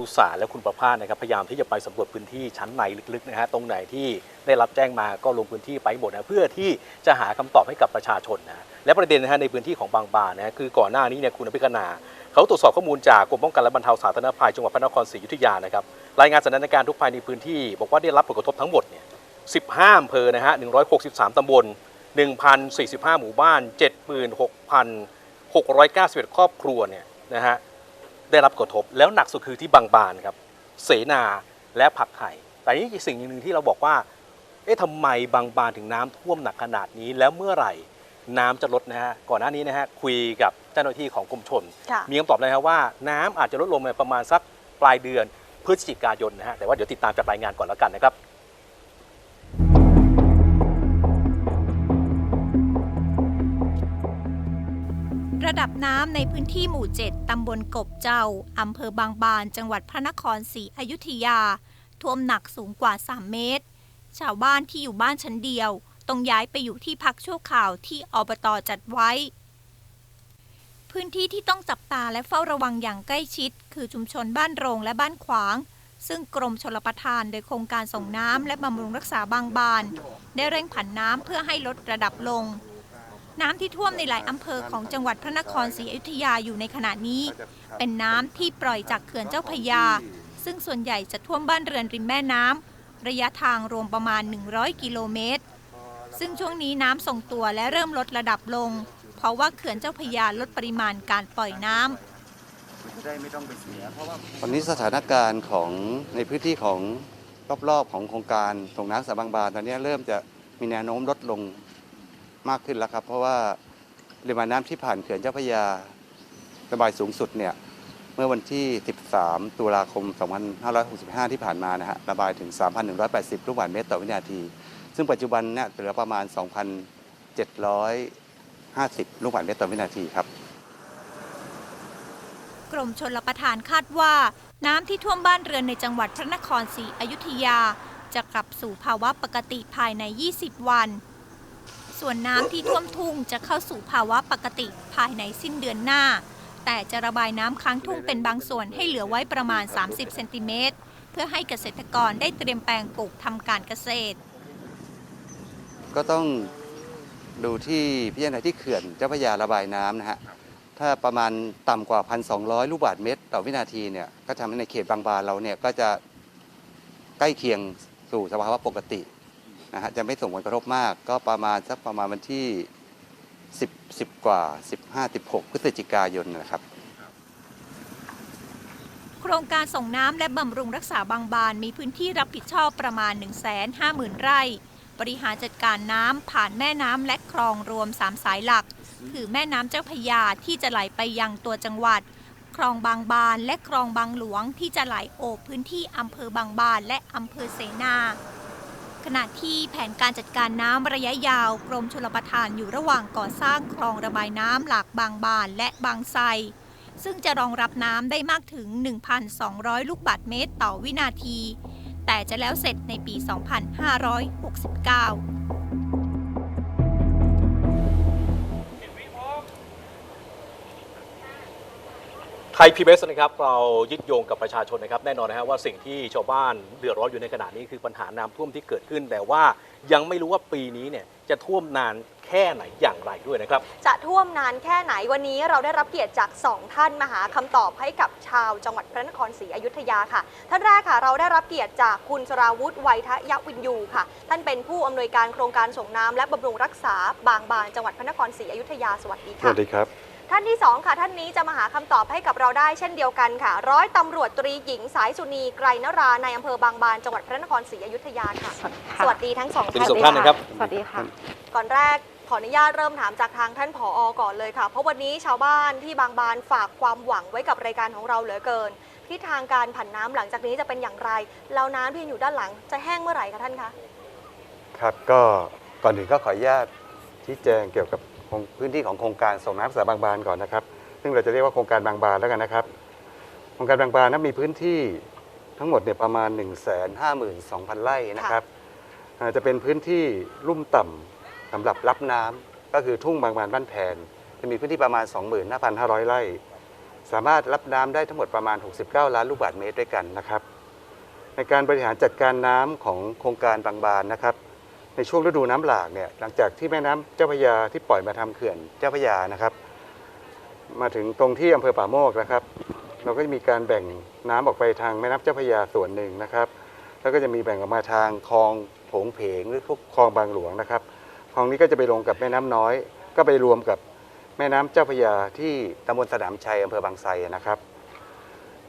อุสาและคุณประภาสนะครับพยายามที่จะไปสำรวจพื้นที่ชั้นในลึกๆนะฮะตรงไหนที่ได้รับแจ้งมาก็ลงพื้นที่ไปหมดนะเพื่อที่จะหาคำตอบให้กับประชาชนนะและประเด็นนะฮะในพื้นที่ของบางบานนะฮะคือก่อนหน้านี้เนี่ยคุณอภิคณาเขาตรวจสอบข้อมูลจากกรมป้องกันและบรรเทาสาธารณภัยจังหวัดพระนครศรีอยุธยานะครับรายงานสถานการณ์ทุกภายในพื้นที่ บอกว่าได้รับผลกระทบทั้งหมดเนี่ย15อำเภอนะฮะ163ตำบล 1,045 หมู่บ้าน 76,691 ครอบครัวเนี่ยนะฮะ ได้รับกระทบ แล้วหนักสุดคือที่บางบานครับ เสนาและผักไห่แต่นี่อีกสิ่งหนึ่งที่เราบอกว่า เอ๊ะทำไมบางบานถึงน้ำท่วมหนักขนาดนี้ แล้วเมื่อไหร่น้ำจะลดนะฮะ ก่อนหน้านี้นะฮะคุยกับเจ้าหน้าที่ของกรมชนค่ะมีคำตอบเลยครับว่าน้ำอาจจะลดลงในประมาณสักปลายเดือนพฤศจิกายนนะฮะ แต่ว่าเดี๋ยวติดตามจากรายงานก่อนแล้วกันนะครับ ระดับน้ำในพื้นที่หมู่ 7 ตำบลกบเจ้า อำเภอบางบาน จังหวัดพระนครศรีอยุธยา ท่วมหนักสูงกว่า 3 เมตร ชาวบ้านที่อยู่บ้านชั้นเดียว ต้องย้ายไปอยู่ที่พักชั่วคราวที่อบตจัดไว้ พื้นที่ที่ต้องจับตาและเฝ้าระวังอย่างใกล้ชิด คือชุมชนบ้านโรงและบ้านขวาง ซึ่งกรมชลประทานโดยโครงการส่งน้ำและบำรุงรักษาบางบาน ได้เร่งผันน้ำเพื่อให้ลดระดับลง น้ำที่ท่วมในหลายอำเภอของจังหวัดพระนครศรีอยุธยาอยู่ในขณะนี้ เป็นน้ำที่ปล่อยจากเขื่อนเจ้าพยา ซึ่งส่วนใหญ่จะท่วมบ้านเรือนริมแม่น้ำระยะทางรวมประมาณ 100 กิโลเมตร ซึ่งช่วงนี้น้ำทรงตัวและเริ่มลดระดับลง เพราะว่าเขื่อนเจ้าพยาลดปริมาณการปล่อยน้ำได้ไม่ต้องไปเสียเพราะว่าวันนี้สถานการณ์ของในพื้นที่ของรอบๆของโครงการส่งน้ำสาบางบานตอนนี้เริ่มจะมีแนวโน้มลดลง มากขึ้นแล้วครับ เพราะว่าปริมาณน้ำที่ผ่านเขื่อนเจ้าพระยาระบายสูงสุดเนี่ยเมื่อวันที่ 13 ตุลาคม 2565 ที่ผ่านมานะฮะระบายถึง 3,180 ลูกบาศก์เมตรต่อวินาที ซึ่งปัจจุบันเนี่ยเหลือประมาณ 2,750 ลูกบาศก์เมตรต่อวินาทีครับ กรมชลประทานคาดว่า น้ำที่ท่วมบ้านเรือนในจังหวัดพระนครศรีอยุธยา จะกลับสู่ภาวะปกติภายใน 20 วัน ส่วนน้ำที่ท่วมทุ่งจะเข้าสู่ภาวะปกติภายในสิ้นเดือนหน้า แต่จะระบายน้ำค้างทุ่งเป็นบางส่วนให้เหลือไว้ประมาณ 30เซนติเมตรเพื่อให้เกษตรกรได้เตรียมแปลงปลูกทำการเกษตร ก็ต้องดูที่พิจารณาที่เขื่อนเจ้าพระยาระบายน้ำนะฮะถ้าประมาณต่ำกว่า 1,200 ลูกบาศก์เมตร ต่อวินาทีเนี่ยก็ทำให้ในเขตบางบานเราเนี่ยก็จะใกล้เคียงสู่สภาวะปกติ นะฮะจะไม่ส่งผลกระทบมาก ก็ประมาณสักประมาณวันที่ 10 10 กว่า 15 16 พฤศจิกายนนะครับ โครงการส่งน้ำและบำรุงรักษาบางบานมีพื้นที่รับผิดชอบประมาณ 150,000 ไร่ บริหารจัดการน้ำผ่านแม่น้ำและคลองรวม 3 สายหลัก คือแม่น้ำเจ้าพยาที่จะไหลไปยังตัวจังหวัดคลองบางบานและคลองบางหลวงที่จะไหลโอบพื้นที่อำเภอบางบานและอำเภอเสนา ขณะที่แผนการจัดการน้ำระยะยาว กรมชลประทานอยู่ระหว่างก่อสร้างคลองระบายน้ำหลากบางบานและบางไทรซึ่งจะรองรับน้ำได้มากถึง 1,200 ลูกบาศก์เมตรต่อวินาที แต่จะแล้วเสร็จในปี 2569 ไทยพีบีนะครับเรายึดโยงกับประชาชนนะครับแน่นอนนะฮะว่าสิ่งที่ชาวบ้านเดือดร้อนอยู่ในขณะนี้คือปัญหาน้ำท่วมที่เกิดขึ้น แต่ว่ายังไม่รู้ว่าปีนี้เนี่ยจะท่วมนานแค่ไหนอย่างไรด้วยนะครับ จะท่วมนานแค่ไหนวันนี้เราได้รับเกียรติจาก 2 ท่านมาหาคำตอบให้กับชาวจังหวัดพระนครศรีอยุธยาค่ะ ท่านแรกค่ะ เราได้รับเกียรติจากคุณสราวุฒิไวยทะยวินยูค่ะ ท่านเป็นผู้อำนวยการโครงการส่งน้ำและบำรุงรักษาบางบานจังหวัดพระนครศรีอยุธยาสวัสดีสค่ะ วัสดีครับ ท่านที่ 2 ค่ะ ท่านนี้จะมาหาคำตอบให้กับเราได้เช่นเดียวกันค่ะ ร้อยตำรวจตรีหญิงสายสุนีไกรนราในอำเภอบางบานจังหวัดพระนครศรีอยุธยาค่ะ สวัสดีทั้งสองสวัสดีท่านสองท่านนะครับ สวัสดีค่ะ ก่อนแรกขออนุญาตเริ่มถามจากทางท่านผออก่อนเลยค่ะ เพราะวันนี้ชาวบ้านที่บางบานฝากความหวังไว้กับรายการของเราเหลือเกินทิศทางการผันน้ำหลังจากนี้จะเป็นอย่างไรแล้วน้ำที่อยู่ด้านหลังจะแห้งเมื่อไหร่คะท่านคะ ครับก็ก่อนอื่นก็ขออนุญาตชี้แจงเกี่ยวกับ โครงพื้นที่ของโครงการส่งน้ำสาบางบานก่อนนะครับ ซึ่งเราจะเรียกว่าโครงการบางบานแล้วกันนะครับ โครงการบางบานนั้นมีพื้นที่ทั้งหมดเนี่ยประมาณ 1 5 2 0 0 0 ไร่นะครับจะเป็นพื้นที่ลุ่มต่ำสำหรับรับน้ำก็คือทุ่งบางบานบ้านแผนจะมีพื้นที่ประมาณ 25,500 ไร่ สามารถรับน้ำได้ทั้งหมดประมาณ 69 ล้านลูกบาศก์เมตรด้วยกันนะครับ ในการบริหารจัดการน้ำของโครงการบางบานนะครับ ในช่วงฤดูน้ำหลากเนี่ยหลังจากที่แม่น้ำเจ้าพระยาที่ปล่อยมาทำเขื่อนเจ้าพระยานะครับ มาถึงตรงที่อำเภอป่าโมกนะครับ เราก็จะมีการแบ่งน้ำออกไปทางแม่น้ำเจ้าพระยาส่วนหนึ่งนะครับ แล้วก็จะมีแบ่งออกมาทางคลองโผงเพงหรือพวกคลองบางหลวงนะครับคลองนี้ก็จะไปลงกับแม่น้ำน้อย ก็ไปรวมกับแม่น้ำเจ้าพระยาที่ตำบลสนามชัยอำเภอบางไทรนะครับ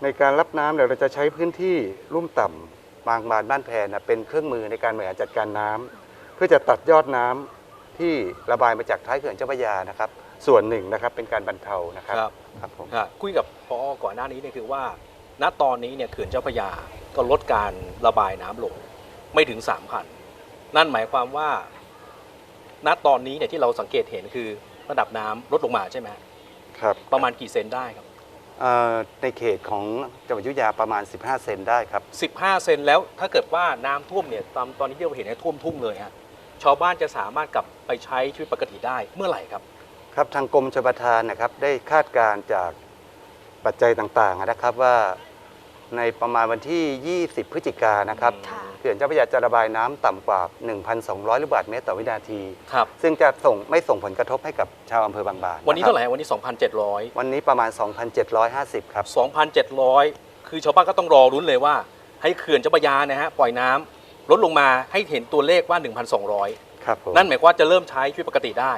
ในการรับน้ำเนี่ยเราจะใช้พื้นที่ลุ่มต่ำบางบานบ้านแพนนะเป็นเครื่องมือในการบริหารจัดการน้ำเพื่อจะตัดยอดน้ำที่ระบายมาจากท้ายเขื่อนเจ้าพระยานะครับ ส่วนหนึ่งนะครับเป็นการบรรเทานะครับครับครับผมฮะคุยกับพอก่อนหน้านี้เนี่ยคือว่า ณตอนนี้เนี่ยเขื่อนเจ้าพระยาก็ลดการระบายน้ำลงไม่ถึงสามพันนั่นหมายความว่า ณตอนนี้เนี่ยที่เราสังเกตเห็นคือระดับน้ำลดลงมาใช่ไหมครับประมาณกี่เซนได้ครับเอ่อในเขตของจังหวัดอยุธยาประมาณ 15 เซนได้ครับ 15 เซนแล้วถ้าเกิดว่าน้ำท่วมเนี่ยตามตอนนี้ที่เราเห็นเนี่ยท่วมทุ่งเลยฮะ ชาวบ้านจะสามารถกลับไปใช้ชีวิตปกติได้เมื่อไหร่ครับ ครับทางกรมชลประทานนะครับได้คาดการณ์จากปัจจัยต่างๆนะครับว่าในประมาณวันที่ 20 พฤศจิกายนนะครับค่ะเขื่อนเจ้าพระยาจะระบายน้ำต่ำกว่า 1,200 ลูกบาศก์เมตรต่อวินาที ครับ ซึ่งจะส่งไม่ส่งผลกระทบให้กับชาวอำเภอบางบานะวันนี้คบเท่าไหร่ฮะวันนี้ 2,700 วันนี้ประมาณ 2,750 ครับ 2,700 คือชาวบ้านก็ต้องรอรุ้นเลยว่า ให้เขื่อนเจ้าพระยานะฮะปล่อยน้ำ ลดลงมาให้เห็นตัวเลขว่า 1,200 ครับผมนั่นหมายความว่าจะเริ่มใช้ชีวิตปกติได้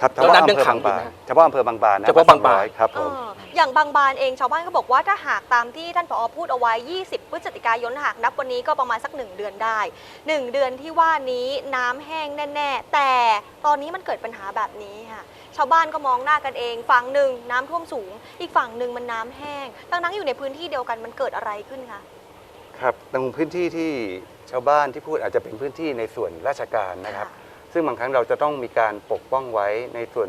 ครับเฉแล้วพาะน้ำอำยังเภอขับางงอยู่บานนะเฉพาะอำเภอบางบานนะเฉพาะบางบาน200ครับผมเอออย่างบางบานเองชาวบ้านก็บอกว่าถ้าหากตามที่ท่านผอพูดเอาไว้ 20 พฤศจิกายนหากนับวันนี้ก็ประมาณสัก 1 เดือนได้ 1 เดือนที่ว่านี้น้ำแห้งแน่ ๆ แต่ตอนนี้มันเกิดปัญหาแบบนี้ค่ะ ชาวบ้านก็มองหน้ากันเอง ฝั่งหนึ่งน้ำท่วมสูง อีกฝั่งหนึ่งมันน้ำแห้งทั้งๆอยู่ในพื้นที่เดียวกันมันเกิดอะไรขึ้นคะ ครับตรงพื้นที่ที่ชาวบ้านที่พูดอาจจะเป็นพื้นที่ในส่วนราชการนะครับ ซึ่งบางครั้งเราจะต้องมีการปกป้องไว้ในส่วน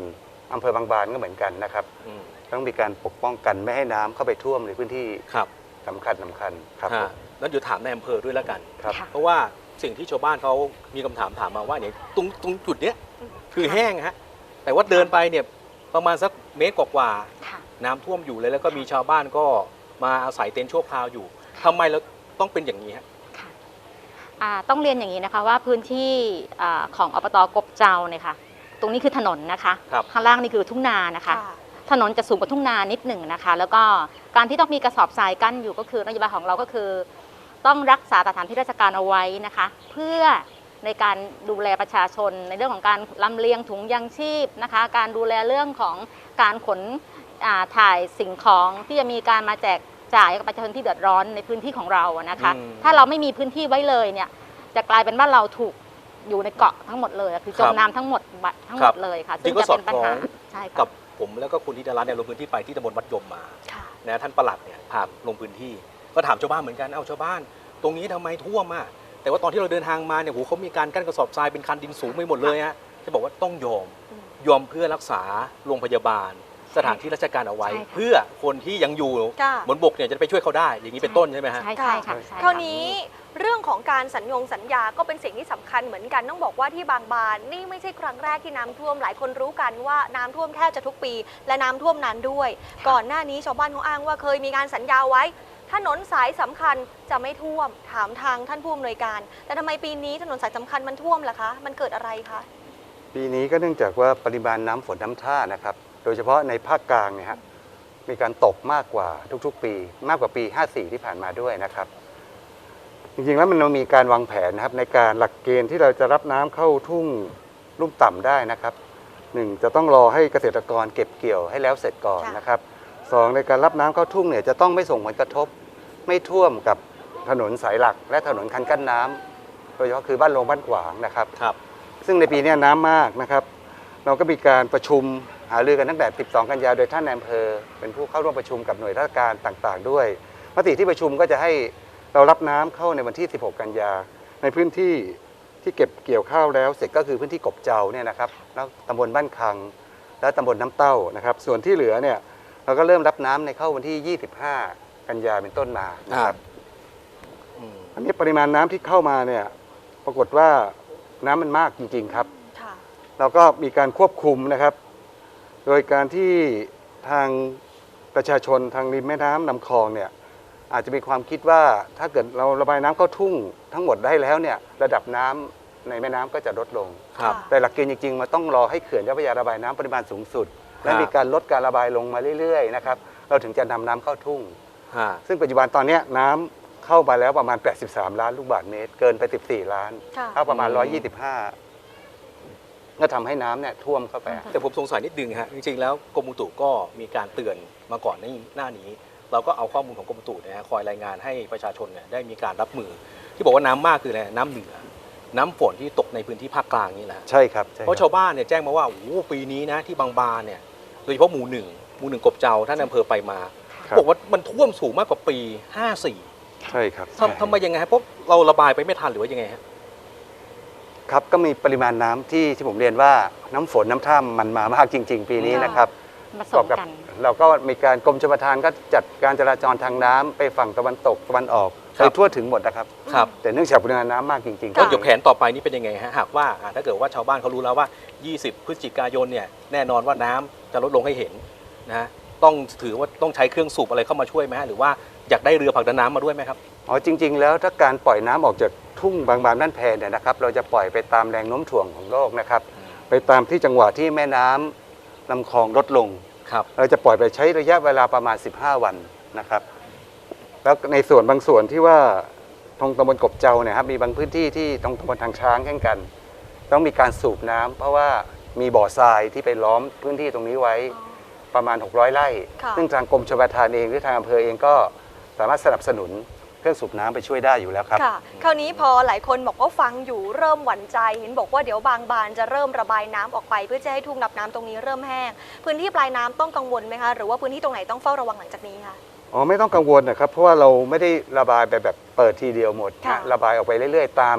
อำเภอบางบานก็เหมือนกันนะครับ อืมต้องมีการปกป้องกันไม่ให้น้ำเข้าไปท่วมในพื้นที่ครับสำคัญสำคัญครับผฮะมแล้วเดี๋ยวถามในอำเภอด้วยแล้วกัน ครับ ค่ะ เพราะว่าสิ่งที่ชาวบ้านเขามีคำถามถามมาว่าเนี่ยตรงตรงจุดเนี้ยคือแห้งฮะ แต่ว่าเดินไปเนี่ยประมาณสักเมตรกว่าๆค่ะน้ำท่วมอยู่เลยแล้วก็มีชาวบ้านก็มาอาศัยเต็นท์ชั่วคราวอยู่ทำไมเราต้องเป็นอย่างนี้ฮะค่ะอ่า ต้องเรียนอย่างนี้นะคะว่าพื้นที่อ่าของอบตกบเจ้าเนี่ยค่ะ ตรงนี้คือถนนนะคะครับข้างล่างนี่คือทุ่งนานะคะ ถนนจะสูงกว่าทุ่งนานิดหนึ่งนะคะ แล้วก็การที่ต้องมีกระสอบทรายกั้นอยู่ก็คือนโยบายของเราก็คือ ต้องรักษาสถานที่ราชการเอาไว้นะคะ เพื่อในการดูแลประชาชน ในเรื่องของการลำเลียงถุงยังชีพนะคะ การดูแลเรื่องของการขนอ่าถ่ายสิ่งของที่จะมีการมาแจก จ่ายให้กับประชาชนที่เดือดร้อนในพื้นที่ของเราอะนะคะ อืม ถ้าเราไม่มีพื้นที่ไว้เลยเนี่ย จะกลายเป็นว่าเราถูกอยู่ในเกาะทั้งหมดเลยอะคือจครัมบน้ำทั้งหมดบะทั้งหคมรับดเลยค่ะจริซึ่งงก็จะเป็นปัญหาสอดคล้องใช่ค่ะกับผมแล้วก็คุณธิดารัตน์เนี่ยลงพื้นที่ไปที่ตำบลวัดยมมา ค่ะ นะท่านประหลัดเนี่ยพาลงพื้นที่ ก็ถามชาวบ้านเหมือนกันเอ้าชาวบ้าน ตรงนี้ทำไมท่วมอะแต่ว่าตอนที่เราเดินทางมาเนี่ยโหเขามีการกั้นกระสอบทรายเป็นคันดินสูงไปหมดเลยฮะจะบอกว่าต้องยอมอืม ยอมเพื่อรักษาโรงพยาบาล สถานที่ราชการเอาไว้ ใช่ค่ะเพื่อคนที่ยังอยู่ค่ะ บนบกเนี่ยจะไปช่วยเขาได้อย่างนี้เป็นต้นใช่ไหมฮะ ใช่ใช่ค่ะใช่คราวนี้เรื่องของการสัญญงสัญญาก็เป็นสิ่งที่สำคัญเหมือนกันต้องบอกว่าที่บางบาน นี่ไม่ใช่ครั้งแรกที่น้ำท่วมหลายคนรู้กันว่าน้ำท่วมแทบจะทุกปี และน้ำท่วมนานด้วย ก่อนหน้านี้ชาวบ้านเขาอ้างว่าเคยมีการสัญญาไว้ ถนนสายสำคัญจะไม่ท่วมถามทางท่านผู้อำนวยการ แต่ทำไมปีนี้ถนนสายสำคัญมันท่วมล่ะคะ มันเกิดอะไรคะ ปีนี้ก็เนื่องจากว่าปริมาณน้ำฝนน้ำท่านะครับ โดยเฉพาะในภาคกลางเนี่ยฮะมีการตกมากกว่าทุกๆ ปี มากกว่าปี 54 ที่ผ่านมาด้วยนะครับ จริงๆแล้วมันมีการวางแผนนะครับ ในการหลักเกณฑ์ที่เราจะรับน้ำเข้าทุ่งลุ่มต่ำได้นะครับหนึ่งจะต้องรอให้เกษตรกรเก็บเกี่ยวให้แล้วเสร็จก่อนค่ะนะครับสองในการรับน้ำเข้าทุ่งเนี่ยจะต้องไม่ส่งผลกระทบ ไม่ท่วมกับถนนสายหลัก และถนนคันกั้นน้ำโดยเฉพาะคือบ้านลงบ้านขวางนะครับครับ ซึ่งในปีเนี้ยน้ำมากนะครับ เราก็มีการประชุม หารือกันตั้งแต่ 12 กันยาโดยท่านนายอำเภอ เป็นผู้เข้าร่วมประชุมกับหน่วยราชการต่างๆ ด้วย มติที่ประชุมก็จะให้เรารับน้ำเข้าในวันที่ 16 กันยา ในพื้นที่ที่เก็บเกี่ยวข้าวแล้ว เสร็จก็คือพื้นที่กบเจ้าเนี่ยนะครับ แล้วตำบลบ้านคัง และตำบลน้ำเต้านะครับ ส่วนที่เหลือเนี่ยเราก็เริ่มรับน้ำในเข้าวันที่ 25 กันยาเป็นต้นมานะครับอืมอันนี้ปริมาณน้ำที่เข้ามาเนี่ยปรากฏว่าน้ำมันมากจริง ๆ ครับค่ะเราก็มีการควบคุมนะครับ โดยการที่ทางประชาชนทางริมแม่น้ำลำคลองเนี่ยอาจจะมีความคิดว่าถ้าเกิดเราระบายน้ำเข้าทุ่งทั้งหมดได้แล้วเนี่ยระดับน้ำในแม่น้ำก็จะลดลง ครับค่ะแต่หลักเกณฑ์จริงๆมันต้องรอให้เขื่อนเจ้าพระยาระบายน้ำปริมาณสูงสุด และครับมีการลดการระบายลงมาเรื่อยๆนะครับเราถึงจะนำน้ำเข้าทุ่ง ฮะซึ่งปัจจุบันตอนเนี้ยน้ำเข้ามาแล้วประมาณ 83 ล้านลูกบาศก์เมตร เกินไป 14 ล้านค่ะเข้าประมาณอืม125 ก็ทำให้น้ำเนี่ยท่วมเข้าไป แต่ผมสงสัยนิดนึงฮะจริงๆแล้วกรมอุตุก็มีการเตือนมาก่อนในหน้านี้ เราก็เอาข้อมูลของกรมอุตุเนยฮะคอยรายงานให้ประชาชนเนี่ยได้มีการรับมือ ที่บอกว่าน้ำมากคืออะไรน้ำเหนือ น้ำฝนที่ตกในพื้นที่ภาคกลางนี่แหละใช่ครับใช่เพราะคชารับวบ้านเนี่ยแจ้งมาว่าโอ้โหปีนี้นะที่บางบานเนี่ยโดยเฉพาะหมู่หนึ่งหมู่หนึ่งกบเจ้าท่านอำเภอไปมาครับบอกว่ามันท่วมสูงมากกว่าปี 54ใช่ครับทำทำไมยังไงฮะเพราะเราระบายไปไม่ทันหรือว่ายังไงฮะ ครับก็มีปริมาณน้ำที่ที่ผมเรียนว่าน้ำฝนน้ำท่ามันมามากจริง ๆ ปีนี้ค่ะนะครับมาปส่ระงกับกัน เราก็มีการกรมชลประทานก็จัดการจราจรทางน้ำไปฝั่งตะวันตกตะวันออกครัไปบ ทั่วถึงหมดนะครับครับแต่เนื่องจากปริมาณน้ำมากจริงๆ ก็ก็เดี๋ยวแผนต่อไปนี้เป็นยังไงฮะหากว่าอ่าถ้าเกิดว่าชาวบ้านเขารู้แล้วว่า 20 พฤศจิกายนเนี่ยแน่นอนว่าน้ำจะลดลงให้เห็นนะฮะต้องถือว่าต้องใช้เครื่องสูบอะไรเข้ามาช่วยไหมฮะหรือว่าอยากได้เรือผลักดันน้ำมาด้วยไหมครับ อ๋อจริง ๆ แล้วถ้าการปล่อยน้ำออกจากทุ่งบางบานนั่นแพเนี่ยนะครับ เราจะปล่อยไปตามแรงโน้มถ่วงของโลกนะครับ ไปตามที่จังหวะที่แม่น้ำลำคลองลดลงครับเราจะปล่อยไปใช้ระยะเวลาประมาณ 15 วันนะครับ แล้วในส่วนบางส่วนที่ว่าตรงตำบลกบเจ้าเนี่ยครับมีบางพื้นที่ที่ตรงตำบลทางช้างเช่นกัน ต้องมีการสูบน้ำเพราะว่ามีบ่อทรายที่ไปล้อมพื้นที่ตรงนี้ไว้ประมาณ 600 ไร่ค่ะซึ่งทางกรมชลประทานเองหรือทางอำเภอเองก็สามารถสนับสนุนเค รื่องสูบน้ำไปช่วยได้อยู่แล้วครับ ค่ะ คราวนี้พอหลายคนบอกว่าฟังอยู่เริ่มหวั่นใจ เห็นบอกว่าเดี๋ยวบางบานจะเริ่มระบายน้ำออกไป เพื่อจะให้ทุ่งรับน้ำตรงนี้เริ่มแห้ง พื้นที่ปลายน้ำต้องกังวลไหมคะ หรือว่าพื้นที่ตรงไหนต้องเฝ้าระวังหลังจากนี้คะ อ๋อไม่ต้องกังวลนะครับ เพราะว่าเราไม่ได้ระบายไปแบบเปิดทีเดียวหมดค่ะ นะระบายออกไปเรื่อยๆ ตาม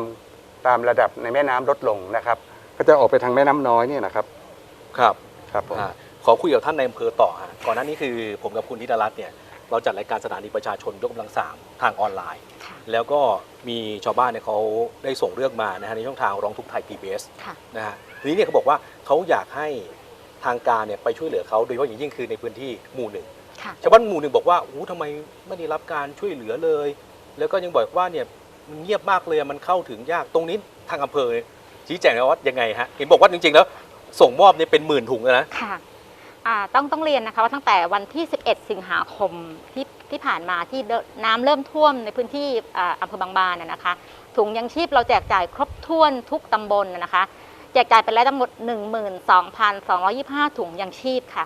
ตามระดับในแม่น้ำลดลงนะครับ ก็จะออกไปทางแม่น้ำน้อยเนี่ยนะครับครับครับผม อ่าขอคุยกับท่านในอำเภอต่อฮะก่อนหน้านี้คือผมกับคุณธิดารัตน์เนี่ย เราจัดรายการสถานีประชาชนยกกำลังสามทางออนไลน์ค่ะแล้วก็มีชาวบ้านเนี่ยเขาได้ส่งเรื่องมานะฮะในช่องทางร้องทุกข์ไทย PBS ค่ะนะฮะทีนี้เนี่ยเขาบอกว่าเขาอยากให้ทางการเนี่ยไปช่วยเหลือเขาโดยเฉพาะอย่างยิ่งคือในพื้นที่หมู่หนึ่งค่ะชาวบ้านหมู่หนึ่งบอกว่าโอ้ทำไมไม่ได้รับการช่วยเหลือเลย แล้วก็ยังบอกว่าเนี่ยมันเงียบมากเลยมันเข้าถึงยากตรงนี้ทางอำเภอชี้แจงนะว่ายังไงฮะเห็นบอกว่าจริงๆแล้วส่งมอบเนี่ยเป็นหมื่นถุงเลยนะค่ะอ่า ต้องต้องเรียนนะคะว่าตั้งแต่วันที่ 11 สิงหาคมที่ที่ผ่านมาที่เดินน้ำเริ่มท่วมในพื้นที่อ่าอำเภอบางบานนะนะคะถุงยังชีพเราแจกจ่ายครบถ้วนทุกตำบลนะนะคะแจกจ่ายไปแล้วทั้งหมด 12,225 ถุงยังชีพค่ะ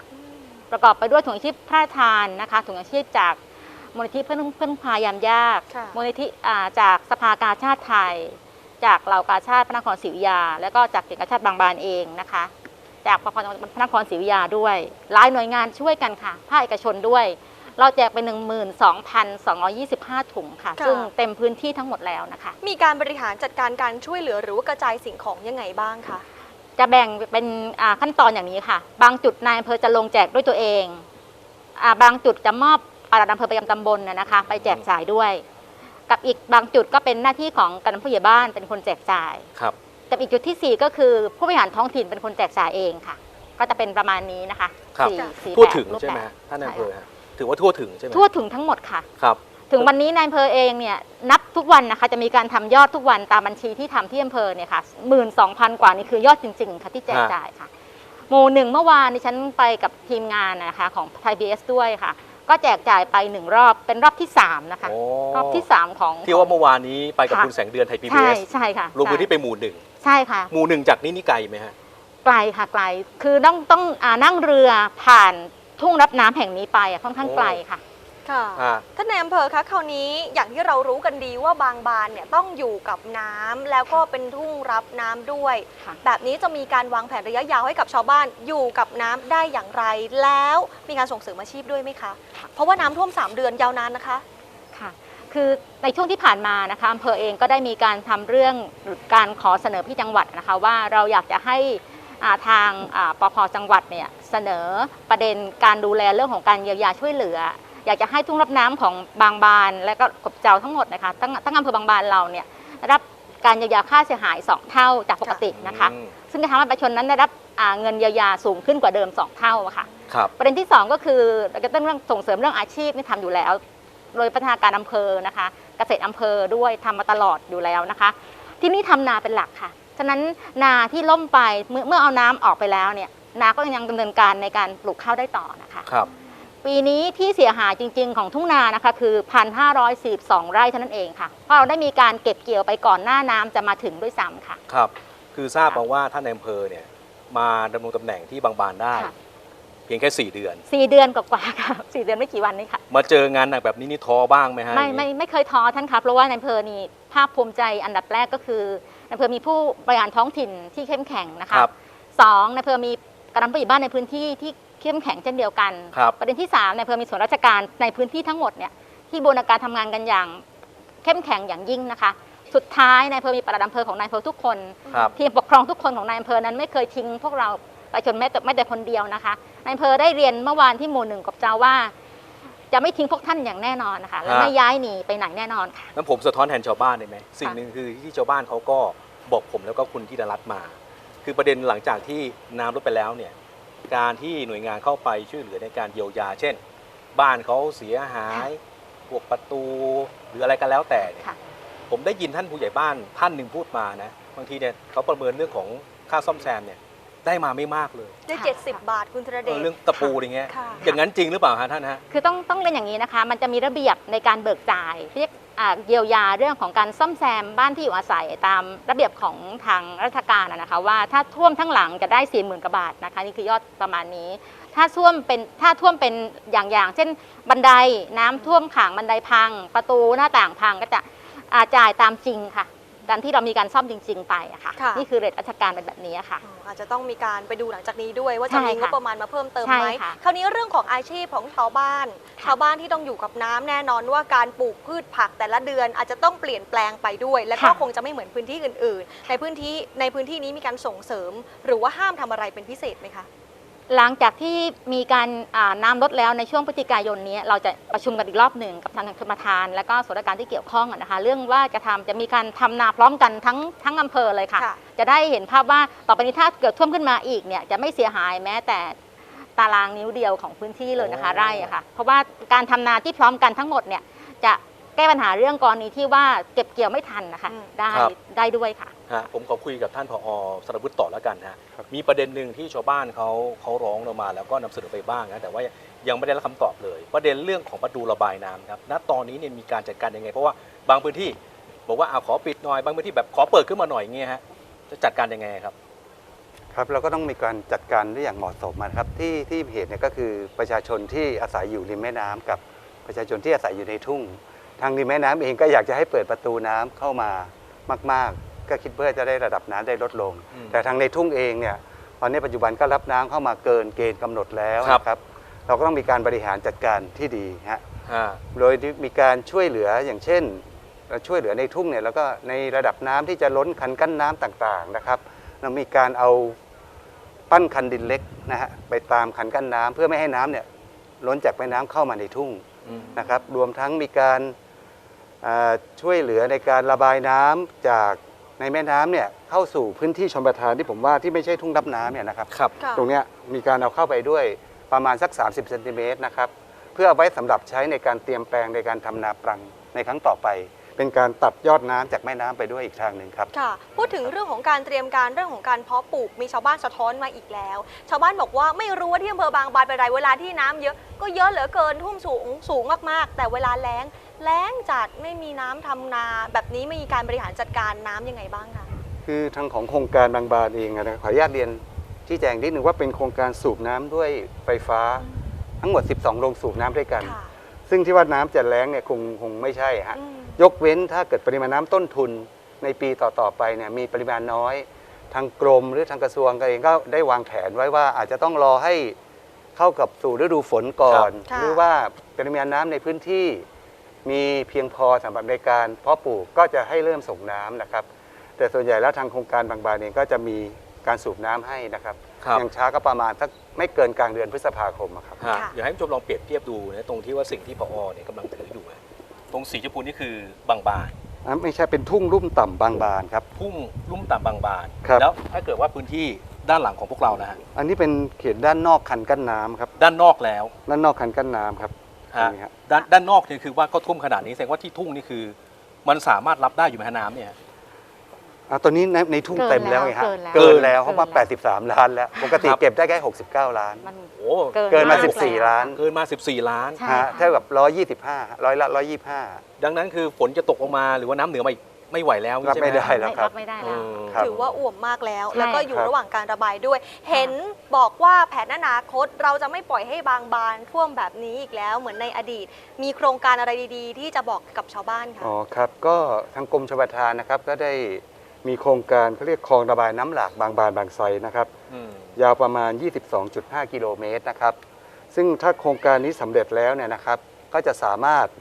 ประกอบไปด้วยถุงยังชีพพระราชทานนะคะ ถุงยังชีพจากมูลนิธิเพื่อนเพื่อนพายามยากค่ะมูลนิธิอ่าจากสภากาชาติไทย จากเหล่ากาชาติพระนครศรีอยุธยา แล้วก็จากเขตกาชาติบางบานเองนะคะ จากพระนครศรีอยุธยาด้วยหลายหน่วยงานช่วยกันค่ะภาคเอกชนด้วย เราแจกไป 12,225 ถุงค่ะ ค่ะ ซึ่งเต็มพื้นที่ทั้งหมดแล้วนะคะ มีการบริหารจัดการการช่วยเหลือหรือว่ากระจายสิ่งของยังไงบ้างคะ จะแบ่งเป็นอ่าขั้นตอนอย่างนี้ค่ะ บางจุดนายอำเภอจะลงแจกด้วยตัวเองอาบางจุดจะมอบปลัดอำเภอประจำตำบลนะนะคะ ไปแจกจ่ายด้วย กับอีกบางจุดก็เป็นหน้าที่ของกำนันผู้ใหญ่บ้านเป็นคนแจกจ่าย ครับ กับอีกจุดที่ 4 ก็คือผู้บริหารท้องถิ่นเป็นคนแจกจ่ายเองค่ะ ก็จะเป็นประมาณนี้นะคะครับ สี่สี่ทั่วแบบถึงรูปใช่ไหมแบบฮะท่านนายอำเภอใช่ค่ะฮะถือว่าทั่วถึงใช่ไหมทั่วถึงทั้งหมดค่ะ ครับ ถึงวันนี้นายอำเภอเองเนี่ยนับทุกวันนะคะจะมีการทำยอดทุกวันตามบัญชีที่ทำที่อำเภอเนี่ยค่ะหมื่นสองพันกว่านี่คือยอดจริง ๆ ค่ะที่แจกฮะจ่ายค่ะ หมู่หนึ่งเมื่อวานนี่ฉันไปกับทีมงานนะคะของไทยพีเอสด้วยค่ะ ก็แจกจ่ายไปหนึ่งรอบเป็นรอบที่สามนะคะ โอ้ รอบที่สามของที่ว่าเมื่อวานนี้ไปกับค่ะคุณแสงเดือนไทยพีบีใช่เอสใช่ค่ะลงพื้นที่ใช่ไปหมู่หนึ่ง ใช่ค่ะ หมู่หนึ่งจากนี่นี่ไกลไหมฮะ ไกลค่ะไกล คือต้องต้องอานั่งเรือผ่านทุ่งรับน้ำแห่งนี้ไปอะค่อนข้างไกลค่ะ ค่ะอ่า ท่านในายอำเภอคะคราวนี้อย่างที่เรารู้กันดีว่าบางบานเนี่ยต้องอยู่กับน้ำแล้วก็เป็นทุ่งรับน้ำด้วย ค่ะ แบบนี้จะมีการวางแผนระยะยาวให้กับชาวบ้านอยู่กับน้ำได้อย่างไร แล้วมีการส่งเสริมอาชีพด้วยไหมคะ เพราะว่าน้ำท่วม 3 เดือนยาวนานนะคะ ค่ะคือในช่วงที่ผ่านมานะคะอำเภอเองก็ได้มีการทำเรื่องหรือการขอเสนอพี่จังหวัดนะคะว่าเราอยากจะให้อ่าทางอ่าปพจังหวัดเนี่ยเสนอประเด็นการดูแลเรื่องของการเยียวยาช่วยเหลือ อยากจะให้ทุ่งรับน้ำของบางบานและก็กบเจ้าทั้งหมดนะคะตั้งตั้งอำเภอบางบานเราเนี่ยได้รับการเยียวยาค่าเสียหาย 2 เท่าจากปกตินะคะอืมซึ่งจะทำให้ประชาชนนั้นได้รับอ่าเงินเยียวยาสูงขึ้นกว่าเดิม 2 เท่าอะค่ะครับประเด็นที่ 2 ก็คือเราจะต้องเรื่องส่งเสริมเรื่องอาชีพนี่ทำอยู่แล้ว โดยพัฒนาการอำเภอนะคะ เกษตรอำเภอด้วยทำมาตลอดอยู่แล้วนะคะ ที่นี่ทำนาเป็นหลักค่ะฉะนั้นนาที่ล่มไปเมื่อเมื่อเอาน้ำออกไปแล้วเนี่ยนาก็ยังดำเนินการในการปลูกข้าวได้ต่อนะคะครับปีนี้ที่เสียหายจริง ๆ ของทุ่งนานะคะคือ 1,542 ไร่เท่านั้นเองค่ะ เพราะเราได้มีการเก็บเกี่ยวไปก่อนหน้าน้ำจะมาถึงด้วยซ้ำค่ะ ครับ คือทราบมาว่าท่านในอำเภอเนี่ยมาดำรงตำแหน่งที่บางบานได้ค่ะเพียงแค่ 4 เดือน4เดือนกว่าๆค่ะ4เดือนไม่กี่วันนี้ค่ะ มาเจองานหนักแบบนี้นี่ท้อบ้างไหมฮะไม่ไม่ไม่เคยท้อท่านคะเพราะว่าในอำเภอนี่ภาคภูมิใจอันดับแรกก็คือในอำเภอมีผู้บริหารท้องถิ่นที่เข้มแข็งนะคะครับ สองในอำเภอมีกำลังผู้ใหญ่บ้านในพื้นที่ที่เข้มแข็งเช่นเดียวกัน ครับ ประเด็นที่สามในอำเภอมีส่วนราชการในพื้นที่ทั้งหมดเนี่ยที่บูรณาการทำงานกันอย่างเข้มแข็งอย่างยิ่งนะคะ สุดท้ายในอำเภอมีปลัดอำเภอของนายอำเภอทุกคน ครับ ทีมปกครองทุกคนของนายอำเภอนั้นไม่เคยทิ้งพวกเรา ไปจนแม้แต่แม้แต่คนเดียวนะคะนายอำเภอได้เรียนเมื่อวานที่หมู่หนึ่งกับเจ้าว่า จะไม่ทิ้งพวกท่านอย่างแน่นอนนะคะและฮะไม่ย้ายหนีไปไหนแน่นอนค่ะ นั้นผมสะท้อนแทนชาวบ้านได้ไหมสิ่งหนึ่งคือที่ชาวบ้านเขาก็บอกผมแล้วก็คุณที่ดารัตน์มา คือประเด็นหลังจากที่น้ำลดไปแล้วเนี่ยการที่หน่วยงานเข้าไปช่วยเหลือในการเยียวยา เช่น บ้านเขาเสียหายพวกประตูหรืออะไรก็แล้วแต่เนี่ยค่ะ ผมได้ยินท่านผู้ใหญ่บ้านท่านหนึ่งพูดมานะบางทีเนี่ยเขาประเมินเรื่องของค่าซ่อมแซมเนี่ย ได้มาไม่มากเลยได้ค่ะ 70 บาทคุณธนเอเดอชเรื่องตะปูอย่างเงี้ยค่ะ อย่างนั้นจริงหรือเปล่าฮะท่านฮะ คือต้องต้องเรียนอย่างนี้นะคะ มันจะมีระเบียบในการเบิกจ่ายเรียกอ่าเยียวยาเรื่องของการซ่อมแซมบ้านที่อยู่อาศัยตามระเบียบของทางราชการอะนะคะ ว่าถ้าท่วมทั้งหลังจะได้4ี่หมื่นกว่าบาทนะคะนี่คือยอดประมาณนี้ ถ้าท่วมเป็นถ้าท่วมเป็นอย่างๆเช่น บันไดน้ำท่วมขังบันไดพัง ประตูหน้าต่างพังก็จะอ่าจ่ายตามจริงค่ะ การที่เรามีการซ่อมจริง ๆ ไปอะค่ะ ค่ะ นี่คือเรทราชการเป็นแบบนี้ค่ะอ๋ออาจจะต้องมีการไปดูหลังจากนี้ด้วยว่าใช่จะมีงบค่ะประมาณมาเพิ่มเติมใช่ไหมค่ะคราวนี้เรื่องของอาชีพของชาวบ้าน ค่ะ ชาวบ้านที่ต้องอยู่กับน้ำแน่นอนว่าการปลูกพืชผักแต่ละเดือนอาจจะต้องเปลี่ยนแปลงไปด้วย และก็ค่ะคงจะไม่เหมือนพื้นที่อื่น ๆ ในพื้นที่ในพื้นที่นี้มีการส่งเสริม หรือว่าห้ามทำอะไรเป็นพิเศษไหมคะ หลังจากที่มีการอ่าน้ำลดแล้วในช่วงพฤศจิกายนนี้ เราจะประชุมกันอีกรอบหนึ่งกับทางธรรมทาน และก็ส่วนราชการที่เกี่ยวข้องอะนะคะ เรื่องว่าจะทำจะมีการทำนาพร้อมกันทั้งทั้งอำเภอเลยค่ะค่ะ จะได้เห็นภาพว่าต่อไปนี้ถ้าเกิดท่วมขึ้นมาอีกเนี่ยจะไม่เสียหายแม้แต่ตารางนิ้วเดียวของพื้นที่เลยนะคะโอ้ไร่อะค่ะ เพราะว่าการทำนาที่พร้อมกันทั้งหมดเนี่ยจะแก้ปัญหาเรื่องกรณีที่ว่าเก็บเกี่ยวไม่ทันนะคะอืมได้ได้ด้วยค่ะ ฮะผมขอคุยกับท่านผอสรวุฒิต่อแล้วกันฮะครับมีประเด็นหนึ่งที่ชาวบ้านเขาเขาร้องเรามาแล้วก็นำเสนอไปบ้างนะแต่ว่ายังไม่ได้รับคำตอบเลย ประเด็นเรื่องของประตูระบายน้ำครับณตอนนี้เนี่ยมีการจัดการยังไง เพราะว่าบางพื้นที่บอกว่าเอาขอปิดหน่อยบางพื้นที่แบบขอเปิดขึ้นมาหน่อยอย่างเงี้ยฮะจะจัดการยังไงครับ ครับเราก็ต้องมีการจัดการได้อย่างเหมาะสมนะครับที่ที่เหตุเนี่ยก็คือประชาชนที่อาศัยอยู่ริมแม่น้ำกับประชาชนที่อาศัยอยู่ในทุ่ง ทางริมแม่น้ำเองก็อยากจะให้เปิดประตูน้ำเข้ามามาก ๆ ก็คิดเพื่อจะได้ระดับน้ำได้ลดลงอืมแต่ทางในทุ่งเองเนี่ยตอนนี้ปัจจุบันก็รับน้ำเข้ามาเกินเกณฑ์กำหนดแล้วครับนะครับ เราก็ต้องมีการบริหารจัดการที่ดีฮะฮะโดยมีการช่วยเหลืออย่างเช่นเราช่วยเหลือในทุ่งเนี่ยแล้วก็ในระดับน้ำที่จะล้นคันกั้นน้ำต่างๆนะครับ เรามีการเอาปั้นคันดินเล็กนะฮะไปตามคันกั้นน้ำเพื่อไม่ให้น้ำเนี่ยล้นจากแม่น้ำเข้ามาในทุ่งอืมนะครับ รวมทั้งมีการอ่า ช่วยเหลือในการระบายน้ำจากในแม่น้ำเนี่ยเข้าสู่พื้นที่ชนประทานที่ผมว่าที่ไม่ใช่ทุ่งรับน้ำเนี่ยนะครับครับค่ะตรงเนี้ยมีการเอาเข้าไปด้วยประมาณสัก 30เซนติเมตรนะครับเพื่อเอาไว้สำหรับใช้ในการเตรียมแปลงในการทำนาปรังในครั้งต่อไป เป็นการตัดยอดน้ำจากแม่น้ำไปด้วยอีกทางหนึ่งครับค่ะพูดถึงเรื่องของการเตรียมการเรื่องของการเพาะปลูกมีชาวบ้านสะท้อนมาอีกแล้ว ชาวบ้านบอกว่าไม่รู้ว่าที่อำเภอบางบานเป็นไรเวลาที่น้ำเยอะก็เยอะเหลือเกินท่วมสูงสูงมากๆ แต่เวลาแล้ง แล้งจัดไม่มีน้ำทำนา แบบนี้มีการบริหารจัดการน้ำยังไงบ้างคะคือทางของโครงการบางบานเองอะนะขออนุญาตเรียนที่แจงนิดหนึ่งว่าเป็นโครงการสูบน้ำด้วยไฟฟ้าทั้งหมด 12 โรงสูบน้ำด้วยกัน ค่ะซึ่งที่ว่าน้ำจะแล้งเนี่ยคงคงไม่ใช่ฮะ อืมยกเว้นถ้าเกิดปริมาณน้ำต้นทุนในปีต่อ ๆ ไปเนี่ยมีปริมาณน้อย ทางกรมหรือทางกระทรวงก็เองก็ได้วางแผนไว้ว่าอาจจะต้องรอให้เข้ากับสู่ฤดูฝนก่อนครับหรือว่าปริมาณน้ำในพื้นที่ มีเพียงพอสำหรับในการเพาะปลูกก็จะให้เริ่มส่งน้ำนะครับ แต่ส่วนใหญ่แล้วทางโครงการบางบานเองก็จะมีการสูบน้ำให้นะครับครับ อย่างช้าก็ประมาณสักไม่เกินกลางเดือนพฤษภาคมอะครับ ฮะค่ะอยากให้ผู้ชมลองเปรียบเทียบดูนะตรงที่ว่าสิ่งที่ผอเนี่ยกำลังถืออยู่อะตรงสีชมพูนี่คือบางบานอะไม่ใช่เป็นทุ่งลุ่มต่ำบางบานครับ พุ่งลุ่มต่ำบางบาน ครับ แล้วถ้าเกิดว่าพื้นที่ด้านหลังของพวกเรานะฮะอันนี้เป็นเขตด้านนอกคันกั้นน้ำครับ ด้านนอกแล้ว ด้านนอกคันกั้นน้ำครับ ฮะนี่ฮะด้านด้านนอกเนี่ยคือว่าก็ท่วมขนาดนี้แสดงว่าที่ทุ่งนี่คือ มันสามารถรับได้อยู่ไหมฮะน้ำเนี่ย อ่าตอนนี้ในในทุ่งเกินเต็มแล้วไงฮะแล้วเกินแล้วเกินแล้วเพราะว่าเกินแล้ว83 ล้านแล้ว ปกติครับ เก็บได้แค่ 69 ล้าน มันโอ้เกินมากแล้ว14 ล้านเกินมา 14 ล้าน ใช่ฮะค่ะ เท่ากับ 125ร้อยละ 125 ดังนั้นคือฝนจะตกลงมาหรือว่าน้ำเหนือมาอีก ไม่ไหวแล้วรับใช่ห ไม่ได้ฮะแล้วไม่ครัรับ บไม่ได้เอแล้วอครับ ถือว่าอ่วมมากแล้ว ใช่ แล้วก็อยู่ครับ ระหว่างการระบายด้วย เห็นบอกว่าแผนอนาคตเราจะไม่ปล่อยให้บางบานท่วมแบบนี้อีกแล้ว เหมือนในอดีต มีโครงการอะไรดีๆ ที่จะบอกกับชาวบ้านค่ะอ๋อครับก็ทางกรมชลประทานนะครับก็ได้มีโครงการเขาเรียกคลองระบายน้ำหลากบางบานบางไทรนะครับ อืม ยาวประมาณ 22.5 กิโลเมตรนะครับ ซึ่งถ้าโครงการนี้สำเร็จแล้วเนี่ยนะครับ ก็จะสามารถเอ่อ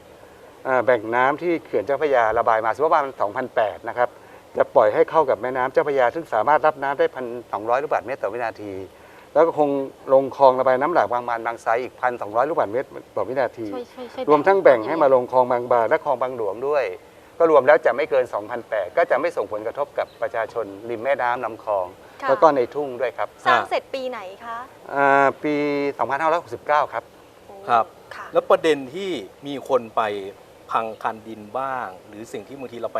แบ่งน้ำที่เขื่อนเจ้าพระยาระบายมาสมมติว่ามัน2,008 นะครับ จะปล่อยให้เข้ากับแม่น้ำเจ้าพระยา ซึ่งสามารถรับน้ำได้1,200ลูกบาศก์เมตรต่อวินาที แล้วก็คงลงคลองระบายน้ำหลากบางบานบางไซอีก1,200ลูกบาศก์เมตรต่อวินาทีช่วยช่วยช่วยรวมทั้งแบ่งให้มาลงคลองบางบานและคลองบางหลวงด้วย ก็รวมแล้วจะไม่เกิน 2,008 ก็จะไม่ส่งผลกระทบกับประชาชนริมแม่น้ำลำคลองค่ะแล้วก็ในทุ่งด้วยครับ สร้างเสร็จปีไหนคะอ่าปี 2569 ครับโอ้ครับค่ะแล้วประเด็นที่มีคนไป พังคันดินบ้าง หรือสิ่งที่บางทีเราไป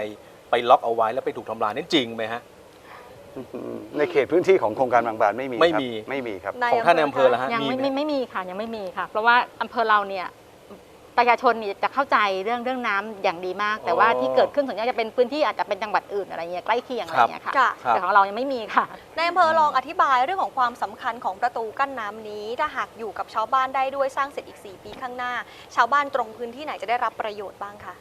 ไปล็อกเอาไว้แล้วไปถูกทำลายนั่นจริงไหมฮะ ในเขตพื้นที่ของโครงการบางบานไม่มีไม่ครับมี ไม่มีครับนายของท่านในอำเภอคะละฮะยังมีไม่ไหม ไม่ไม่มีค่ะยังไม่มีค่ะ เพราะว่าอำเภอเราเนี่ย ประชาชนเนี่ยจะเข้าใจเรื่องเรื่องน้ำอย่างดีมาก แต่ว่าอ๋อที่เกิดขึ้นส่วนใหญ่จะเป็นพื้นที่อาจจะเป็นจังหวัดอื่นอะไรเงี้ยใกล้เคียงอะไรเงี้ยค่ะค่ะครับ แต่ของเรายังไม่มีค่ะนายอำเภอลองอธิบายเรื่องของความสำคัญของประตูกั้นน้ำนี้ ถ้าหากอยู่กับชาวบ้านได้ด้วยสร้างเสร็จอีก 4 ปีข้างหน้า ชาวบ้านตรงพื้นที่ไหนจะได้รับประโยชน์บ้างคะ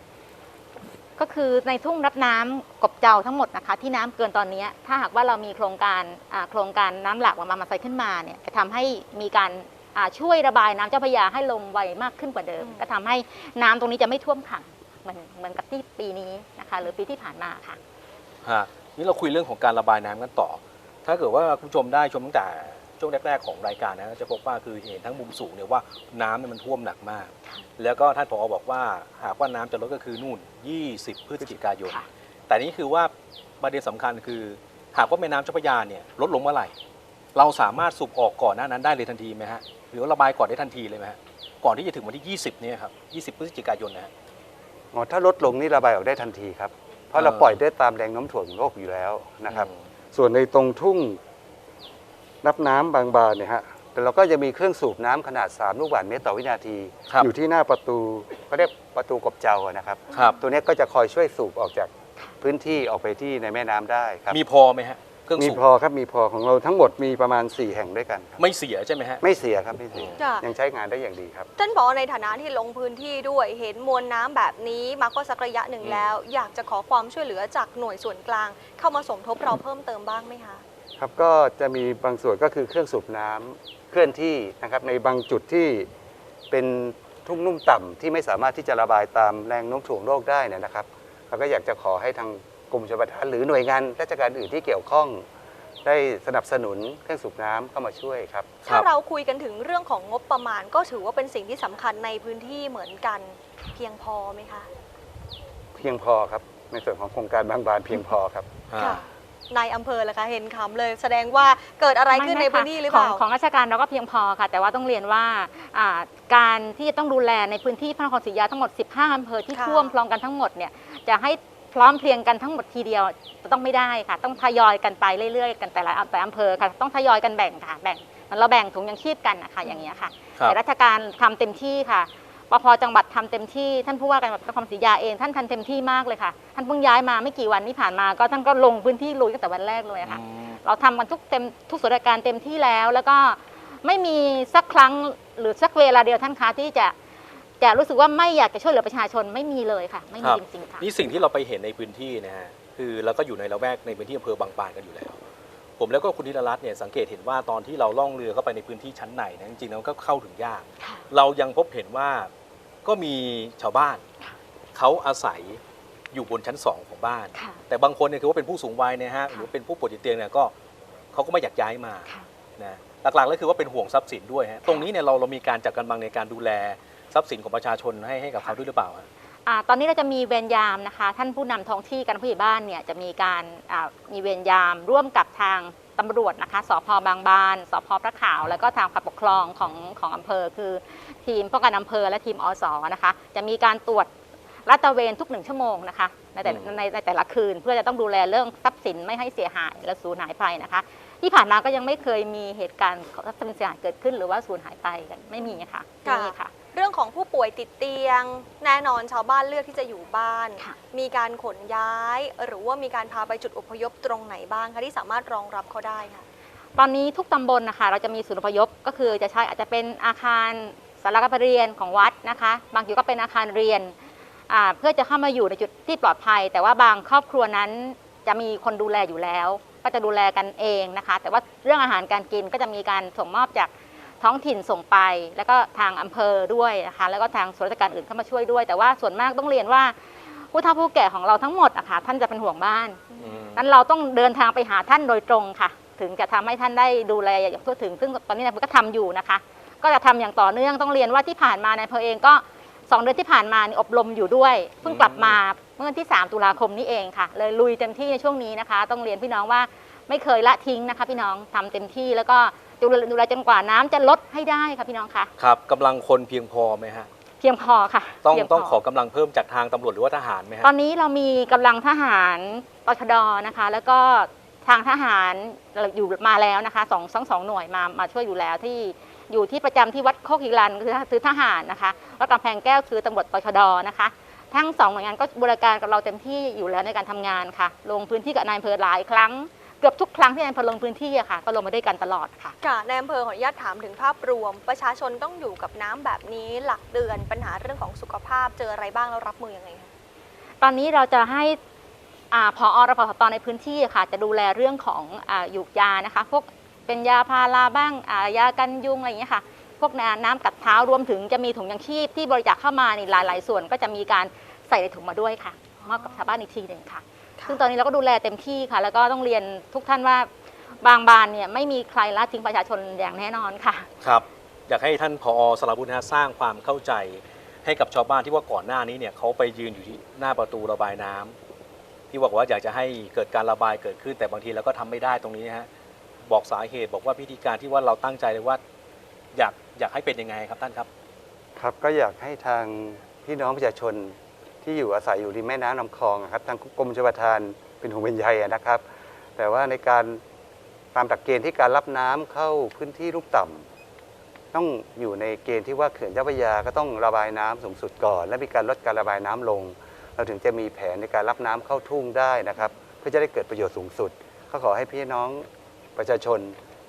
ก็คือในทุ่งรับน้ำกบเจ้าทั้งหมดนะคะที่น้ำเกินตอนนี้ถ้าหากว่าเรามีโครงการอ่าโครงการน้ำหลากมามาใส่ขึ้นมาเนี่ยจะทำให้มีการอ่า ช่วยระบายน้ำเจ้าพระยาให้ลงไวมากขึ้นกว่าเดิมอืมก็ทำให้น้ำตรงนี้จะไม่ท่วมขังเหมือนเหมือนกับที่ปีนี้นะคะ หรือปีที่ผ่านมาค่ะฮะนี่เราคุยเรื่องของการระบายน้ำกันต่อ ถ้าเกิดว่าคุณผู้ชมได้ชมตั้งแต่ช่วงแรกๆของรายการนะจะพบว่าคือเห็นทั้งมุมสูงเนี่ยว่าน้ำเนี่ยมันท่วมหนักมาก แล้วก็ท่านผอบอกว่าหากว่าน้ำจะลดก็คือนู่น 20 พฤศจิกายนค่ะแต่นี่คือว่าประเด็นสำคัญคือ หากว่าแม่น้ำเจ้าพระยาเนี่ยลดลงเมื่อไหร่ เราสามารถสูบออกก่อนหน้านั้นได้เลยทันทีไหมฮะ หรือว่าระบายก่อนได้ทันทีเลยไหมฮะก่อนที่จะถึงวันที่ 20เนี่ยครับ20 พฤศจิกายนนะฮะ อ๋อถ้าลดลงนี่ระบายออกได้ทันทีครับ เพราะเออเราปล่อยได้ตามแรงโน้มถ่วงโลกอยู่แล้วนะครับ อืมส่วนในตรงทุ่งรับน้ำบางบานเนี่ยฮะแต่เราก็จะมีเครื่องสูบน้ำขนาด 3 ลูกบาศก์เมตรต่อวินาที ครับอยู่ที่หน้าประตูเขาเรียกประตูกบเจ้าอะนะครับ ครับ ตัวเนี้ยก็จะคอยช่วยสูบออกจากพื้นที่ออกไปที่ในแม่น้ำได้ครับ มีพอไหมฮะ เครื่องมีสูบพอครับมีพอของเราทั้งหมดมีประมาณ 4 แห่งด้วยกันครับไม่เสียใช่ไหมฮะ ไม่เสียครับไม่เสียค่ะยังใช้งานได้อย่างดีครับ ท่านผอในฐานะที่ลงพื้นที่ด้วยเห็นมวลน้ำแบบนี้มาก็สักระยะหนึ่งแล้ว อยากจะขอความช่วยเหลือจากหน่วยส่วนกลาง เข้ามาสมทบเราเพิ่มเติมบ้างไหมคะ ครับก็จะมีบางส่วนก็คือเครื่องสูบน้ำเคลื่อนที่นะครับในบางจุดที่เป็นทุ่งนุ่มต่ำที่ไม่สามารถที่จะระบายตามแรงโน้มถ่วงโลกได้เนี่ยนะครับเราก็อยากจะขอให้ทาง กรมชลประทานหรือหน่วยงานราชการอื่นที่เกี่ยวข้อง ได้สนับสนุนเครื่องสูบน้ำเข้ามาช่วยครับครัถ้าบเราคุยกันถึงเรื่องของงบประมาณ ก็ถือว่าเป็นสิ่งที่สำคัญในพื้นที่เหมือนกันเพียงพอไหมคะ เพียงพอครับในส่วนของโครงการบางบานเพียงพอครับค่ะ นายอำเภอล่ะคะเห็นคำเลย แสดงว่าเกิดอะไรขึ้นในพื้นที่หรือเปล่า ของของราชการเราก็เพียงพอค่ะ แต่ว่าต้องเรียนว่าอ่าการที่จะต้องดูแลในพื้นที่พระนครศรีอยุธยาทั้งหมด 15อำเภอที่ค่ะ ท่วมพร้อมกันทั้งหมดเนี่ยจะให้ พร้อมเพรียงกันทั้งหมดทีเดียวจะต้องไม่ได้ค่ะ ต้องทยอยกันไปเรื่อยๆ กันแต่ละแต่ละอำเภอค่ะ ต้องทยอยกันแบ่งค่ะแบ่งมันเราแบ่งถุงยังชีพกันนะคะอย่างเงี้ยค่ะครับแต่ราชการทำเต็มที่ค่ะปพจังหวัดทำเต็มที่ท่านผู้ว่าการจังหวัดนครศรีอยุธยาเองท่านทันเต็มที่มากเลยค่ะ ท่านเพิ่งย้ายมาไม่กี่วันที่ผ่านมาก็ท่านก็ลงพื้นที่ลุยตั้งแต่วันแรกเลยค่ะอืมเราทำกันทุกเต็มทุกส่วนราชการเต็มที่แล้ว แล้วก็ไม่มีสักครั้งหรือสักเวลาเดียวท่านคะที่จะ จะรู้สึกว่าไม่อยากจะช่วยเหลือประชาชนไม่มีเลยค่ะ ไม่คมีรับจริงๆค่ะนี่สิ่งที่เราไปเห็นในพื้นที่นะฮะคือเราก็อยู่ในละแวกในพื้นที่อำเภอบางปานกันอยู่แล้ว ผมแล้วก็คุณธีรรัตน์เนี่ยสังเกตเห็นว่าตอนที่เราล่องเรือเข้าไปในพื้นที่ชั้นในนะจริงๆแล้วก็เข้าถึงยากค่ะเรายังพบเห็นว่าก็มีชาวบ้านค่ะเขาอาศัยอยู่บนชั้นสองของบ้านค่ะแต่บางคนเนี่ยคือว่าเป็นผู้สูงวัยเนยฮะหรือเป็นผู้ป่วยติดเตียงเนี่ยก็เขาก็ไม่อยากย้ายมาค่ะนะหลักๆแล้วคือว่าเป็นห่วงทรัพย์สินด้วยฮะตรงนี้เนี่ยเราเรามีการจัดการบังในการดูแล ทรัพย์สินของประชาชนให้ให้กับเขาด้วยหรือเปล่าฮะอ่าตอนนี้เราจะมีเวรยามนะคะ ท่านผู้นำท้องที่การผู้ใหญ่บ้านเนี่ยจะมีการอ่ามีเวรยามร่วมกับทางตตำรวจนะคะสพบางบานสพพระขาว แล้วก็ทางฝ่ายปกครองของของอำเภอ คือทีมป้องกันอำเภอและทีมอสนะคะ จะมีการตรวจลาดตระเวนทุกหนึ่งชั่วโมงนะคะในแต่อืม ในในแต่ละคืน เพื่อจะต้องดูแลเรื่องทรัพย์สินไม่ให้เสียหายและสูญหายไปนะคะ ที่ผ่านมาก็ยังไม่เคยมีเหตุการณ์ทรัพย์สินเสียหายเกิดขึ้น หรือว่าสูญหายไปกันไม่มีค่ะไม่มีค่ะ เรื่องของผู้ป่วยติดเตียง แน่นอนชาวบ้านเลือกที่จะอยู่บ้าน ค่ะ มีการขนย้าย หรือว่ามีการพาไปจุดอพยพตรงไหนบ้างคะที่สามารถรองรับเขาได้ค่ะ ตอนนี้ทุกตำบลนะคะเราจะมีศูนย์อพยพก็คือจะใช้อาจจะเป็นอาคารสารการประเรียนของวัดนะคะ บางทีก็เป็นอาคารเรียนอ่าเพื่อจะเข้ามาอยู่ในจุดที่ปลอดภัย แต่ว่าบางครอบครัวนั้นจะมีคนดูแลอยู่แล้ว ก็จะดูแลกันเองนะคะ แต่ว่าเรื่องอาหารการกินก็จะมีการส่งมอบจาก ท้องถิ่นส่งไป แล้วก็ทางอำเภอด้วยนะคะแล้วก็ทางส่วนราชการอื่นเข้ามาช่วยด้วย แต่ว่าส่วนมากต้องเรียนว่าผู้เฒ่าผู้แก่ของเราทั้งหมดอะค่ะท่านจะเป็นห่วงบ้านอืมนั้นเราต้องเดินทางไปหาท่านโดยตรงค่ะ ถึงจะทำให้ท่านได้ดูแลอย่างทั่วถึง ซึ่งตอนนี้นายอำเภอก็ทำอยู่นะคะ ก็จะทำอย่างต่อเนื่องต้องเรียนว่าที่ผ่านมานายอำเภอเองก็สองเดือนที่ผ่านมานี่อบรมอยู่ด้วยเพิ่งกลับมาเมื่อวันที่ 3 ตุลาคมนี้เองค่ะ เลยลุยเต็มที่ในช่วงนี้นะคะ ต้องเรียนพี่น้องว่าไม่เคยละทิ้งนะคะ พี่น้องทำเต็มที่แล้วก็ ดูแลดูแลจนกว่าน้ำจะลดให้ได้ค่ะพี่น้องค่ะ ครับกำลังคนเพียงพอไหมฮะ เพียงพอค่ะต้องเพียพต้องขอกำลังเพิ่มจากทางตำรวจหรือว่าทหารไหมฮะ ตอนนี้เรามีกำลังทหารตชดนะคะ แล้วก็ทางทหารอยู่มาแล้วนะคะสองสองสองหน่วยมามาช่วยอยู่แล้วที่อยู่ที่ประจำที่วัดโคกฮิรันคือคือทหารนะคะแล้วกำแพงแก้วคือตำรวจตชดนะคะ ทั้งสองหน่วยงานก็บริการกับเราเต็มที่อยู่แล้วในการทำงานค่ะ ลงพื้นที่กับนายอำเภอหลายครั้ง เกือบทุกครั้งที่นายอำเภอลงพื้นที่อะค่ะ ก็ลงมาด้วยกันตลอดค่ะ ค่ะในอำเภอขออนุญาตถามถึงภาพรวม ประชาชนต้องอยู่กับน้ำแบบนี้หลักเดือนปัญหาเรื่องของสุขภาพเจออะไรบ้างแล้วรับมือยังไงคะ ตอนนี้เราจะให้อาพอรพตในพื้นที่อะค่ะ จะดูแลเรื่องของอาหยูกยานะคะ พวกเป็นยาพาราบ้างอ่ายากันยุงอะไรอย่างเงี้ยค่ะ พวกน้ำน้ำกัดเท้ารวมถึงจะมีถุงยังชีพที่บริจาคเข้ามานี่หลาย ๆ ส่วนก็จะมีการใส่ในถุงมาด้วยค่ะมอบกับชาวบ้านอีกทีหนึ่งค่ะ ซึ่งตอนนี้เราก็ดูแลเต็มที่ค่ะ แล้วก็ต้องเรียนทุกท่านว่าบางบานเนี่ยไม่มีใครละทิ้งประชาชนอย่างแน่นอนค่ะ ครับ อยากให้ท่านผอสราวุฒินะฮะสร้างความเข้าใจให้กับชาวบ้านที่ว่าก่อนหน้านี้เนี่ยเขาไปยืนอยู่ที่หน้าประตูระบายน้ำที่บอกว่าอยากจะให้เกิดการระบายเกิดขึ้น แต่บางทีเราก็ทำไม่ได้ตรงนี้นะฮะบอกสาเหตุบอกว่าพิธีการที่ว่าเราตั้งใจเลยว่า อยากอยากให้เป็นยังไงครับท่านครับ ครับก็อยากให้ทางพี่น้องประชาชน ที่อยู่อาศัยอยู่ริมแม่น้ำลำคลองอะครับทางกรมชลประทานเป็นห่วงเป็นใยอะนะครับ แต่ว่าในการตามหลักเกณฑ์ที่การรับน้ำเข้าพื้นที่ลูกต่ำต้องอยู่ในเกณฑ์ที่ว่าเขื่อนเจ้าพระยาก็ต้องระบายน้ำสูงสุดก่อน และมีการลดการระบายน้ำลง เราถึงจะมีแผนในการรับน้ำเข้าทุ่งได้นะครับ เพื่อจะได้เกิดประโยชน์สูงสุดก็ขอให้พี่น้องประชาชน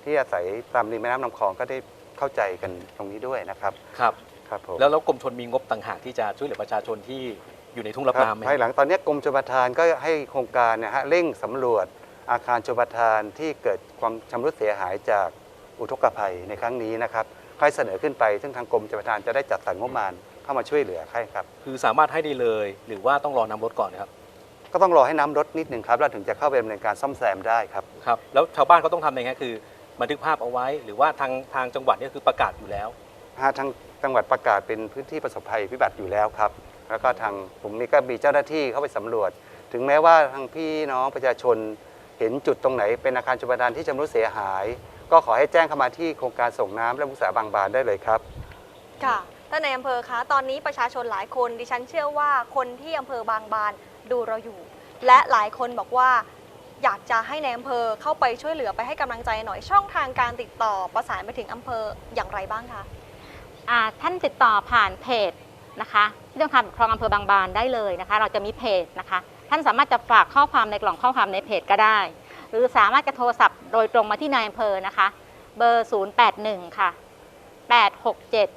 ที่อาศัยตามริมแม่น้ำลำคลองก็ได้เข้าใจกันตรงนี้ด้วยนะครับครับครับผมแล้วแล้วกรมชนมีงบต่างหากที่จะช่วยเหลือประชาชนที่ อยู่ในทุ่งรับครับน้ำไหม ภายหลังตอนนี้กรมชลประทานก็ให้โครงการเนะฮะเร่งสำรวจอาคารชลประทานที่เกิดความชำรุดเสียหายจากอุทกภัยในครั้งนี้นะครับค่อยเสนอขึ้นไป ซึ่งทางกรมชลประทานจะได้จัดสรรงบประมาณเข้ามาช่วยเหลือให้ครับ คือสามารถให้ได้เลย หรือว่าต้องรอนำรถก่อนนะครับ ก็ต้องรอให้น้ำลดนิดหนึ่งครับแล้วถึงจะเข้าไปดำเนินการซ่อมแซมได้ครับ ครับ แล้วชาวบ้านเขาต้องทำยังไงคือบันทึกภาพเอาไว้ หรือว่าทางทางจังหวัดเนี่ยคือประกาศอยู่แล้วฮะทางจังหวัดประกาศเป็นพื้นที่ประสบภัยพิบัติอยู่แล้วครับ แล้วก็ทางผมมีก็มีเจ้าหน้าที่เข้าไปสำรวจ ถึงแม้ว่าทางพี่น้องประชาชนเห็นจุดตรงไหนเป็นอาคารชลประทานที่ชำรุดเสียหาย ก็ขอให้แจ้งเข้ามาที่โครงการส่งน้ำและมุสาบางบานได้เลยครับ ค่ะท่านในอำเภอคะตอนนี้ประชาชนหลายคนดิฉันเชื่อว่าคนที่อำเภอบางบานดูเราอยู่ และหลายคนบอกว่าอยากจะให้ในอำเภอเข้าไปช่วยเหลือไปให้กำลังใจหน่อยช่องทางการติดต่อประสานไปถึงอำเภออย่างไรบ้างคะอ่าท่านติดต่อผ่านเพจนะคะ ที่ต้องการปกครองอำเภอบางบานได้เลยนะคะ เราจะมีเพจนะคะ ท่านสามารถจะฝากข้อความในกล่องข้อความในเพจก็ได้ หรือสามารถจะโทรศัพท์โดยตรงมาที่นายอำเภอนะคะ เบอร์ 081 ค่ะ 867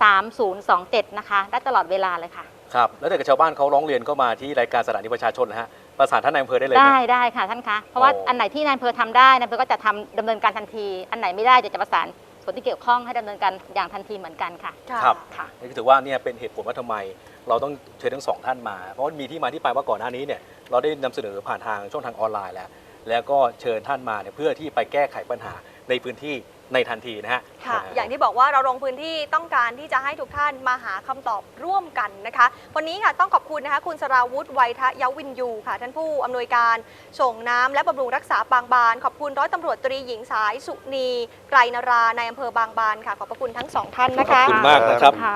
3027 นะคะ ได้ตลอดเวลาเลยค่ะ ครับ แล้วถ้าเกิดชาวบ้านเขาร้องเรียนเข้ามาที่รายการสถานีประชาชนนะฮะ ประสานท่านนายอำเภอได้เลยไหม ได้ได้ค่ะท่านคะ เพราะว่าโอ้ อันไหนที่นายอำเภอทำได้นายอำเภอก็จะทำดำเนินการทันที อันไหนไม่ได้จะจะประสานส่ วนที่เกี่ยวข้องให้ดำเนินการอย่างทันทีเหมือนกันค่ะครับ ค่ะ นี่ก็ถือว่าเนี่ยเป็นเหตุผลว่าทำไม เราต้องเชิญทั้งสองท่านมา เพราะว่ามีที่มาที่ไปว่าก่อนหน้านี้เนี่ยเราได้นำเสนอผ่านทางช่องทางออนไลน์แล้ว แล้วก็เชิญท่านมาเนี่ยเพื่อที่ไปแก้ไขปัญหาในพื้นที่ ในทันทีนะฮะ ค่ะอ่าอย่างที่บอกว่าเราลงพื้นที่ต้องการที่จะให้ทุกท่านมาหาคำตอบร่วมกันนะคะ วันนี้ค่ะต้องขอบคุณนะคะ คุณสราวุธไวยทะยวินยูค่ะ ท่านผู้อำนวยการส่งน้ำและบำรุงรักษาบางบาน ขอบคุณร้อยตำรวจตรีหญิงสายสุนีไกรนราในอำเภอบางบานค่ะ ขอบพระคุณทั้งสองท่านนะขอบคะคุณมากนะครับ ค่ะ